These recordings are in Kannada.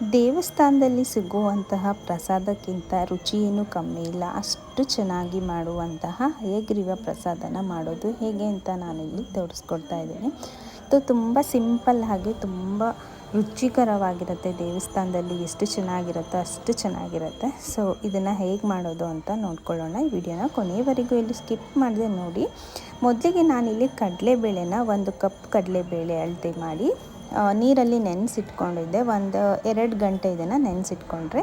ದೇವಸ್ಥಾನದಲ್ಲಿ ಸಿಗುವಂತಹ ಪ್ರಸಾದಕ್ಕಿಂತ ರುಚಿಯೇನು ಕಮ್ಮಿ ಇಲ್ಲ. ಅಷ್ಟು ಚೆನ್ನಾಗಿ ಮಾಡುವಂತಹ ಹಯಗ್ರೀವ ಪ್ರಸಾದನ ಮಾಡೋದು ಹೇಗೆ ಅಂತ ನಾನಿಲ್ಲಿ ತೋರಿಸ್ಕೊಡ್ತಾ ಇದ್ದೀನಿ. ಅದು ತುಂಬ ಸಿಂಪಲ್ ಆಗಿ ತುಂಬ ರುಚಿಕರವಾಗಿರುತ್ತೆ. ದೇವಸ್ಥಾನದಲ್ಲಿ ಎಷ್ಟು ಚೆನ್ನಾಗಿರುತ್ತೋ ಅಷ್ಟು ಚೆನ್ನಾಗಿರುತ್ತೆ. ಸೊ, ಇದನ್ನು ಹೇಗೆ ಮಾಡೋದು ಅಂತ ನೋಡ್ಕೊಳ್ಳೋಣ. ಈ ವಿಡಿಯೋನ ಕೊನೆಯವರೆಗೂ ಇಲ್ಲಿ ಸ್ಕಿಪ್ ಮಾಡಿದೆ ನೋಡಿ. ಮೊದಲಿಗೆ ನಾನಿಲ್ಲಿ ಕಡಲೆಬೇಳೆನ ಒಂದು ಕಪ್ ಕಡಲೆಬೇಳೆ ಅಳತೆ ಮಾಡಿ ನೀರಲ್ಲಿ ನೆನೆಸಿಟ್ಕೊಂಡಿದ್ದೆ. ಒಂದು ಎರಡು ಗಂಟೆ ಇದನ್ನು ನೆನೆಸಿಟ್ಕೊಂಡ್ರೆ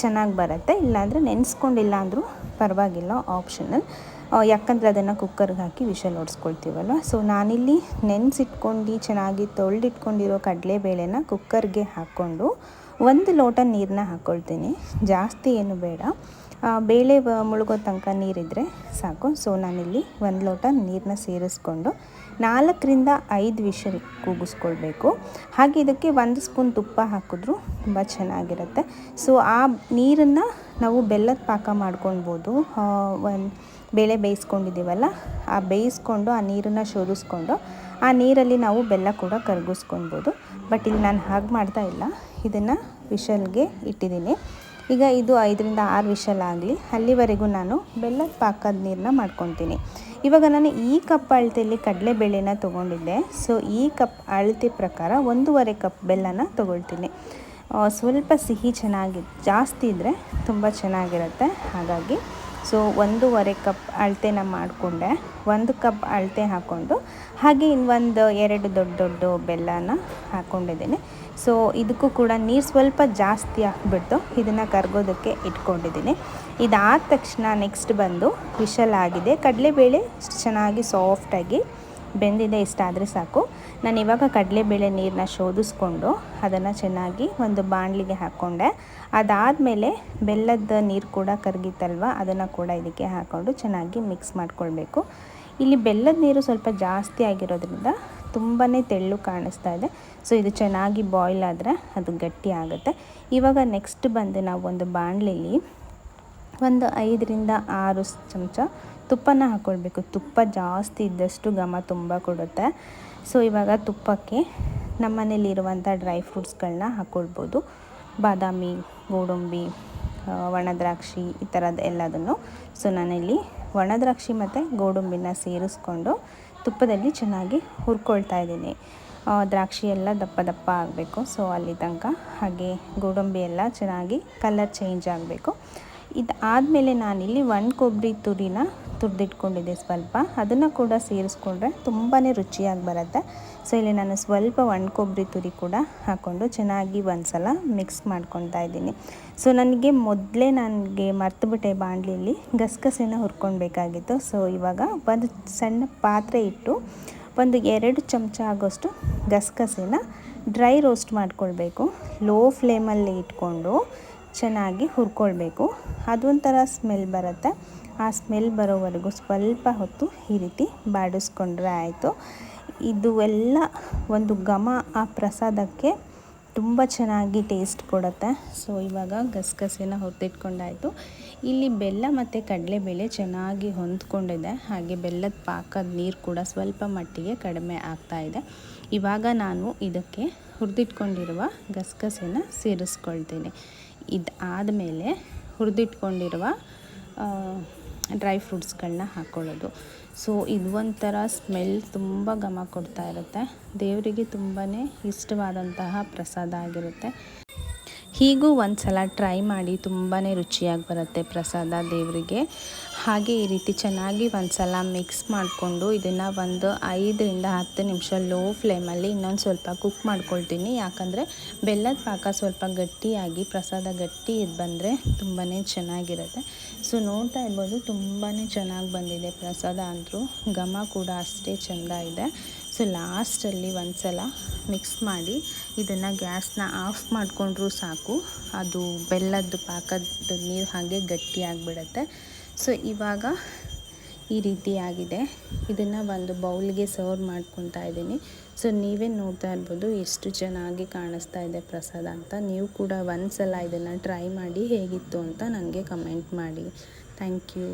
ಚೆನ್ನಾಗಿ ಬರುತ್ತೆ. ಇಲ್ಲಾಂದರೆ ನೆನೆಸ್ಕೊಂಡಿಲ್ಲ ಅಂದರೂ ಪರವಾಗಿಲ್ಲ ಆಪ್ಷನಲ್ ಯಾಕಂದರೆ ಅದನ್ನು ಕುಕ್ಕರ್ಗೆ ಹಾಕಿ ವಿಷಲ್ ಓಡಿಸ್ಕೊಳ್ತೀವಲ್ವ ಸೊ ನಾನಿಲ್ಲಿ ನೆನೆಸಿಟ್ಕೊಂಡು ಚೆನ್ನಾಗಿ ತೊಳೆದಿಟ್ಕೊಂಡಿರೋ ಕಡಲೆಬೇಳೆನ ಕುಕ್ಕರ್ಗೆ ಹಾಕ್ಕೊಂಡು ಒಂದು ಲೋಟ ನೀರನ್ನ ಹಾಕ್ಕೊಳ್ತೀನಿ ಜಾಸ್ತಿ ಏನು ಬೇಡ. ಬೇಳೆ ಮುಳುಗೋ ತನಕ ನೀರಿದ್ದರೆ ಸಾಕು. ಸೊ ನಾನಿಲ್ಲಿ ಒಂದು ಲೋಟ ನೀರನ್ನ ಸೇರಿಸ್ಕೊಂಡು ನಾಲ್ಕರಿಂದ ಐದು ವಿಷಲ್ ಕೂಗಿಸ್ಕೊಳ್ಬೇಕು. ಹಾಗೆ ಇದಕ್ಕೆ ಒಂದು ಸ್ಪೂನ್ ತುಪ್ಪ ಹಾಕಿದ್ರು ತುಂಬ ಚೆನ್ನಾಗಿರುತ್ತೆ. ಸೊ ಆ ನೀರನ್ನು ನಾವು ಬೆಲ್ಲದ ಪಾಕ ಮಾಡ್ಕೊಳ್ಬೋದು. ಒಂದು ಬೇಳೆ ಬೇಯಿಸ್ಕೊಂಡಿದ್ದೀವಲ್ಲ, ಆ ಬೇಯಿಸ್ಕೊಂಡು ಆ ನೀರನ್ನು ಶೋಧಿಸ್ಕೊಂಡು ಆ ನೀರಲ್ಲಿ ನಾವು ಬೆಲ್ಲ ಕೂಡ ಕರಗಿಸ್ಕೊಳ್ಬೋದು. ಬಟ್ ಇಲ್ಲಿ ನಾನು ಹಾಗೆ ಮಾಡ್ತಾ ಇಲ್ಲ. ಇದನ್ನು ವಿಷಲ್ಗೆ ಇಟ್ಟಿದ್ದೀನಿ. ಈಗ ಇದು ಐದರಿಂದ ಆರು ವಿಷಲ್ ಆಗಲಿ, ಅಲ್ಲಿವರೆಗೂ ನಾನು ಬೆಲ್ಲದ ಪಾಕದ ನೀರನ್ನ ಮಾಡ್ಕೊತೀನಿ. ಇವಾಗ ನಾನು ಈ ಕಪ್ ಅಳತೆಯಲ್ಲಿ ಕಡಲೆಬೇಳೆನ ತೊಗೊಂಡಿದ್ದೆ. ಸೊ ಈ ಕಪ್ ಅಳತೆ ಪ್ರಕಾರ ಒಂದೂವರೆ ಕಪ್ ಬೆಲ್ಲನ ತೊಗೊಳ್ತೀನಿ. ಸ್ವಲ್ಪ ಸಿಹಿ ಚೆನ್ನಾಗಿ, ಜಾಸ್ತಿ ಇದ್ದರೆ ತುಂಬ ಚೆನ್ನಾಗಿರುತ್ತೆ. ಹಾಗಾಗಿ ಸೊ ಒಂದೂವರೆ ಕಪ್ ಅಳತೆನ ಮಾಡಿಕೊಂಡೆ. ಒಂದು ಕಪ್ ಅಳತೆ ಹಾಕ್ಕೊಂಡು, ಹಾಗೆ ಇನ್ನೊಂದು ಎರಡು ದೊಡ್ಡ ದೊಡ್ಡ ಬೆಲ್ಲನ ಹಾಕ್ಕೊಂಡಿದ್ದೀನಿ ಸೊ ಇದಕ್ಕೂ ಕೂಡ ನೀರು ಸ್ವಲ್ಪ ಜಾಸ್ತಿ ಹಾಕ್ಬಿಟ್ಟು ಇದನ್ನು ಕರ್ಗೋದಕ್ಕೆ ಇಟ್ಕೊಂಡಿದ್ದೀನಿ. ಇದಾದ ತಕ್ಷಣ ನೆಕ್ಸ್ಟ್ ಬಂದು ವಿಶಲ್ ಆಗಿದೆ. ಕಡಲೆಬೇಳೆ ಚೆನ್ನಾಗಿ ಸಾಫ್ಟಾಗಿ ಬೆಂದಿದೆ. ಇಷ್ಟಾದರೆ ಸಾಕು. ನಾನು ಇವಾಗ ಕಡಲೆಬೇಳೆ ನೀರನ್ನ ಶೋಧಿಸ್ಕೊಂಡು ಅದನ್ನು ಚೆನ್ನಾಗಿ ಒಂದು ಬಾಣಲಿಗೆ ಹಾಕ್ಕೊಂಡೆ. ಅದಾದಮೇಲೆ ಬೆಲ್ಲದ ನೀರು ಕೂಡ ಕರಗಿತ್ತಲ್ವ, ಅದನ್ನು ಕೂಡ ಇದಕ್ಕೆ ಹಾಕ್ಕೊಂಡು ಚೆನ್ನಾಗಿ ಮಿಕ್ಸ್ ಮಾಡ್ಕೊಳ್ಬೇಕು. ಇಲ್ಲಿ ಬೆಲ್ಲದ ನೀರು ಸ್ವಲ್ಪ ಜಾಸ್ತಿ ಆಗಿರೋದ್ರಿಂದ ತುಂಬಾ ತೆಳ್ಳು ಕಾಣಿಸ್ತಾ ಇದೆ. ಸೊ ಇದು ಚೆನ್ನಾಗಿ ಬಾಯ್ಲ್ ಆದರೆ ಅದು ಗಟ್ಟಿ ಆಗುತ್ತೆ. ಇವಾಗ ನೆಕ್ಸ್ಟ್ ಬಂದು ನಾವು ಒಂದು ಬಾಣಲೆಯಲ್ಲಿ ಒಂದು ಐದರಿಂದ ಆರು ಚಮಚ ತುಪ್ಪನ ಹಾಕ್ಕೊಳ್ಬೇಕು ತುಪ್ಪ ಜಾಸ್ತಿ ಇದ್ದಷ್ಟು ಘಮ ತುಂಬ ಕೊಡುತ್ತೆ. ಸೊ ಇವಾಗ ತುಪ್ಪಕ್ಕೆ ನಮ್ಮ ಮನೇಲಿರುವಂಥ ಡ್ರೈ ಫ್ರೂಟ್ಸ್ಗಳನ್ನ ಹಾಕ್ಕೊಳ್ಬೋದು ಬಾದಾಮಿ, ಗೋಡಂಬಿ ಒಣದ್ರಾಕ್ಷಿ ಈ ಥರದ ಎಲ್ಲದನ್ನು. ಸೊ ನಾನಿಲ್ಲಿ ಒಣದ್ರಾಕ್ಷಿ ಮತ್ತು ಗೋಡಂಬಿನ ಸೇರಿಸ್ಕೊಂಡು ತುಪ್ಪದಲ್ಲಿ ಚೆನ್ನಾಗಿ ಹುರ್ಕೊಳ್ತಾ ಇದ್ದೀನಿ. ದ್ರಾಕ್ಷಿ ಎಲ್ಲ ದಪ್ಪ ದಪ್ಪ ಆಗಬೇಕು. ಸೊ ಅಲ್ಲಿ ತನಕ ಹಾಗೆ ಗೋಡಂಬಿ ಎಲ್ಲ ಚೆನ್ನಾಗಿ ಕಲರ್ ಚೇಂಜ್ ಆಗಬೇಕು. ಇದು ಆದಮೇಲೆ ನಾನಿಲ್ಲಿ ಒಣ ಕೊಬ್ಬರಿ ತುರಿನ ತುರಿದಿಟ್ಕೊಂಡಿದ್ದೆ ಸ್ವಲ್ಪ. ಅದನ್ನು ಕೂಡ ಸೇರಿಸ್ಕೊಂಡ್ರೆ ತುಂಬಾ ರುಚಿಯಾಗಿ ಬರುತ್ತೆ. ಸೊ ಇಲ್ಲಿ ನಾನು ಸ್ವಲ್ಪ ಒಣ ಕೊಬ್ಬರಿ ತುರಿ ಕೂಡ ಹಾಕ್ಕೊಂಡು ಚೆನ್ನಾಗಿ ಒಂದು ಸಲ ಮಿಕ್ಸ್ ಮಾಡ್ಕೊತಾ ಇದ್ದೀನಿ. ಸೊ ನನಗೆ ಮೊದಲೇ ನನಗೆ ಮರ್ತುಬಿಟ್ಟೆ ಬಾಣಲಿಯಲ್ಲಿ ಗಸಗಸೆನ ಹುರ್ಕೊಳ್ಬೇಕಾಗಿತ್ತು. ಸೊ ಇವಾಗ ಒಂದು ಸಣ್ಣ ಪಾತ್ರೆ ಇಟ್ಟು ಒಂದು ಎರಡು ಚಮಚ ಆಗೋಷ್ಟು ಗಸಗಸೆನ ಡ್ರೈ ರೋಸ್ಟ್ ಮಾಡ್ಕೊಳ್ಬೇಕು. ಲೋ ಫ್ಲೇಮಲ್ಲಿ ಇಟ್ಕೊಂಡು ಚೆನ್ನಾಗಿ ಹುರ್ಕೊಳ್ಬೇಕು. ಅದೊಂಥರ ಸ್ಮೆಲ್ ಬರುತ್ತೆ. ಆ ಸ್ಮೆಲ್ ಬರೋವರೆಗೂ ಸ್ವಲ್ಪ ಹೊತ್ತು ಈ ರೀತಿ ಬಾಡಿಸ್ಕೊಂಡ್ರೆ ಆಯಿತು. ಇದು ಎಲ್ಲ ಒಂದು ಘಮ ಆ ಪ್ರಸಾದಕ್ಕೆ ತುಂಬ ಚೆನ್ನಾಗಿ ಟೇಸ್ಟ್ ಕೊಡುತ್ತೆ. ಸೊ ಇವಾಗ ಗಸಗಸೆನ ಹೊತ್ತಿಟ್ಕೊಂಡಾಯಿತು ಇಲ್ಲಿ ಬೆಲ್ಲ ಮತ್ತು ಕಡಲೆಬೇಳೆ ಚೆನ್ನಾಗಿ ಹೊಂದ್ಕೊಂಡಿದೆ. ಹಾಗೆ ಬೆಲ್ಲದ ಪಾಕದ ನೀರು ಕೂಡ ಸ್ವಲ್ಪ ಮಟ್ಟಿಗೆ ಕಡಿಮೆ ಆಗ್ತಾ ಇದೆ. ಇವಾಗ ನಾನು ಇದಕ್ಕೆ ಹುರಿದಿಟ್ಕೊಂಡಿರುವ ಗಸಗಸೆನ ಸೇರಿಸ್ಕೊಳ್ತೀನಿ. ಇದು ಆದಮೇಲೆ ಹುರಿದಿಟ್ಕೊಂಡಿರುವ ಡ್ರೈ ಫ್ರೂಟ್ಸ್ಗಳನ್ನ ಹಾಕ್ಕೊಳ್ಳೋದು ಸೊ ಇದು ಒಂಥರ ಸ್ಮೆಲ್ ತುಂಬ ಘಮ ಕೊಡ್ತಾ ಇರುತ್ತೆ. ದೇವರಿಗೆ ತುಂಬಾ ಇಷ್ಟವಾದಂತಹ ಪ್ರಸಾದ ಆಗಿರುತ್ತೆ. ಹೀಗೂ ಒಂದು ಸಲ ಟ್ರೈ ಮಾಡಿ ತುಂಬಾ ರುಚಿಯಾಗಿ ಬರುತ್ತೆ ಪ್ರಸಾದ ದೇವರಿಗೆ. ಹಾಗೆ ಈ ರೀತಿ ಚೆನ್ನಾಗಿ ಒಂದು ಸಲ ಮಿಕ್ಸ್ ಮಾಡಿಕೊಂಡು ಇದನ್ನು ಒಂದು ಐದರಿಂದ ಹತ್ತು ನಿಮಿಷ ಲೋ ಫ್ಲೇಮಲ್ಲಿ ಇನ್ನೊಂದು ಸ್ವಲ್ಪ ಕುಕ್ ಮಾಡ್ಕೊಳ್ತೀನಿ. ಯಾಕಂದರೆ ಬೆಲ್ಲದ ಪಾಕ ಸ್ವಲ್ಪ ಗಟ್ಟಿಯಾಗಿ, ಪ್ರಸಾದ ಗಟ್ಟಿ ಇದು ಬಂದರೆ ತುಂಬಾ ಚೆನ್ನಾಗಿರುತ್ತೆ. ಸೊ ನೋಡ್ತಾ ಇರ್ಬೋದು ತುಂಬಾ ಚೆನ್ನಾಗಿ ಬಂದಿದೆ ಪ್ರಸಾದ ಅಂದರೂ. ಘಮ ಕೂಡ ಅಷ್ಟೇ ಚೆಂದ ಇದೆ. ಸೊ ಲಾಸ್ಟಲ್ಲಿ ಒಂದು ಸಲ ಮಿಕ್ಸ್ ಮಾಡಿ ಇದನ್ನು ಗ್ಯಾಸ್ನ ಆಫ್ ಮಾಡಿಕೊಂಡ್ರೂ ಸಾಕು. ಅದು ಬೆಲ್ಲದ್ದು ಪಾಕದ ನೀರು ಹಾಗೆ ಗಟ್ಟಿಯಾಗಿಬಿಡತ್ತೆ ಸೊ ಇವಾಗ ಈ ರೀತಿಯಾಗಿದೆ ಇದನ್ನು ಒಂದು ಬೌಲ್ಗೆ ಸರ್ವ್ ಮಾಡ್ಕೊತಾ ಇದ್ದೀನಿ. ಸೊ ನೀವೇ ನೋಡ್ತಾ ಇರ್ಬೋದು ಎಷ್ಟು ಚೆನ್ನಾಗಿ ಕಾಣಿಸ್ತಾ ಇದೆ ಪ್ರಸಾದ ಅಂತ. ನೀವು ಕೂಡ ಒಂದು ಸಲ ಇದನ್ನು ಟ್ರೈ ಮಾಡಿ ಹೇಗಿತ್ತು ಅಂತ ನನಗೆ ಕಮೆಂಟ್ ಮಾಡಿ. Thank you